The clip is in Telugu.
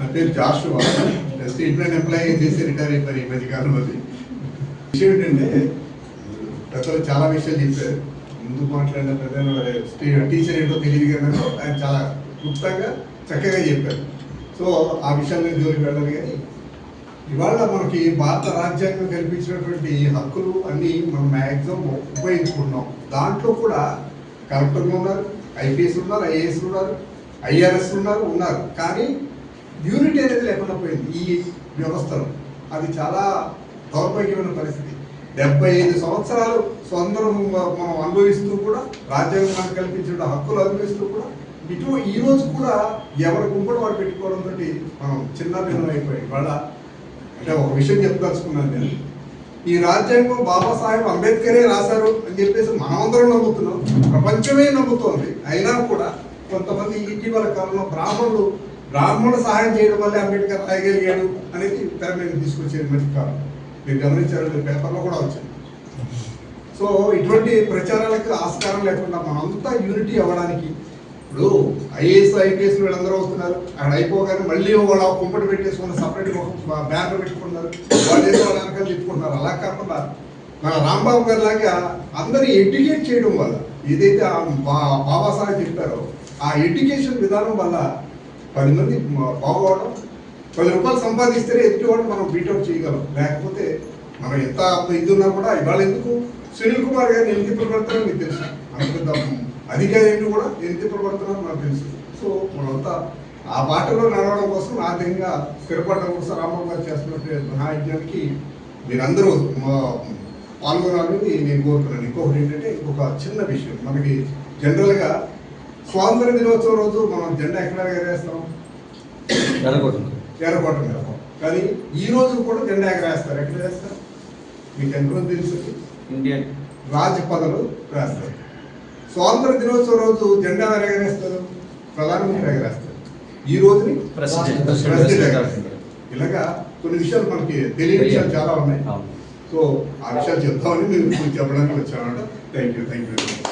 నా పేరు జాషువా. స్టేట్ బ్యాంక్ ఎంప్లాయీ చేసి రిటైర్ అయిపోయి ఈ మధ్య కాలం అది. విషయం ఏంటంటే గతంలో చాలా విషయాలు చెప్పారు. ముందు మాట్లాడిన ప్రధాన టీచర్ ఏంటో తెలియదు కానీ ఆయన చాలా క్లుప్తంగా చక్కగా చెప్పారు. సో ఆ విషయాలు నేను జోలికి వెళ్ళాలి కానీ ఇవాళ మనకి భారత రాజ్యాంగం కల్పించినటువంటి హక్కులు అన్నీ మనం మ్యాక్సిమం ఉపయోగించుకుంటున్నాం. దాంట్లో కూడా కలెక్టర్లు ఉన్నారు ఐపీఎస్ ఉన్నారు ఐఏఎస్ ఉన్నారు ఐఆర్ఎస్ ఉన్నారు ఉన్నారు. కానీ యూనిటీ అనేది లేకుండా పోయింది ఈ వ్యవస్థలో. అది చాలా దౌర్భాగ్యమైన పరిస్థితి. డెబ్బై ఐదు సంవత్సరాలు స్వందరం మనం అనుభవిస్తూ కూడా రాజ్యాంగం కల్పించిన హక్కులు అనుభవిస్తూ కూడా ఇటు ఈ రోజు కూడా ఎవరి గుంపుడు వాడు తోటి మనం చిన్న భిన్నం అయిపోయాయి వాళ్ళ అంటే ఒక విషయం చెప్పదలుచుకున్నాను నేను. ఈ రాజ్యాంగం బాబాసాహెబ్ అంబేద్కరే రాశారు అని చెప్పేసి మనమందరం నమ్ముతున్నాం. ప్రపంచమే నమ్ముతోంది. అయినా కూడా కొంతమంది ఇటీవల కాలంలో బ్రాహ్మణులు బ్రాహ్మణ సహాయం చేయడం వల్లే అంబేద్కర్ రాయగలిగాడు అనేది తెర మీద తీసుకొచ్చేది మంచి కాదు. మీరు గమనించారు పేపర్లో కూడా వచ్చింది. సో ఇటువంటి ప్రచారాలకు ఆస్కారం లేకుండా మనంతా యూనిటీ అవ్వడానికి ఇప్పుడు ఐఏఎస్ ఐపీఎస్ వీళ్ళందరూ వస్తున్నారు. అక్కడ అయిపోగానే మళ్ళీ వాళ్ళ కుంపటి పెట్టేసుకున్న సపరేట్ బ్యానర్ పెట్టుకున్నారు. వాళ్ళు ఏదో వాళ్ళ వెనకాల అలా కాకుండా మన రాంబాబు గారి లాగా అందరూ ఎడ్యుకేట్ చేయడం వల్ల ఏదైతే బాబాసాహెబ్ చెప్పారో ఆ ఎడ్యుకేషన్ విధానం వల్ల పది మంది మ- బాగుపడడం పది రూపాయలు సంపాదిస్తేనే ఎదుటివాడు మనం బీటౌట్ చేయగలం. లేకపోతే మనం ఎంత ఇది ఉన్నా కూడా ఇవాళ ఎందుకు సునీల్ కుమార్ గారిని ఎందుకు ఇప్పుడు పెడతారో మీకు తెలుసు. అంత పెద్ద అధికారిని కూడా ఎందుకు ఇప్పుడు పెడుతున్నారో నాకు తెలుసు. సో మనంతా ఆ బాటలో నడవడం కోసం ఆర్థికంగా స్థిరపడడం కోసం రామబాబు గారు చేస్తున్నటువంటి మహాయజ్ఞానికి మీరందరూ మా- పాల్గొనాలని నేను కోరుతున్నాను. ఇంకొకటి ఏంటంటే ఒక చిన్న విషయం. మనకి జనరల్గా స్వాతంత్ర దినోత్సవం రోజు మనం జెండా ఎక్కడ ఎగరేస్తాం? ఎర్రకోట. కానీ ఈ రోజు కూడా జెండా ఎగరేస్తారు. ఎక్కడ వేస్తారు? మీకు ఎంతమంది తెలుసు. ఇండియన్. రాజపదలు వేస్తారు స్వాతంత్ర దినోత్సవం రోజు జెండా ఎవరు ఎగరేస్తారు? ప్రధానమంత్రి ఎగరేస్తారు. ఈ రోజుని ప్రెసిడెంట్. ఇలాగా కొన్ని విషయాలు మనకి తెలియని విషయాలు చాలా ఉన్నాయి. సో ఆ విషయాలు చెప్తామని మీరు చెప్పడానికి వచ్చామంట థ్యాంక్ యూ థ్యాంక్ యూ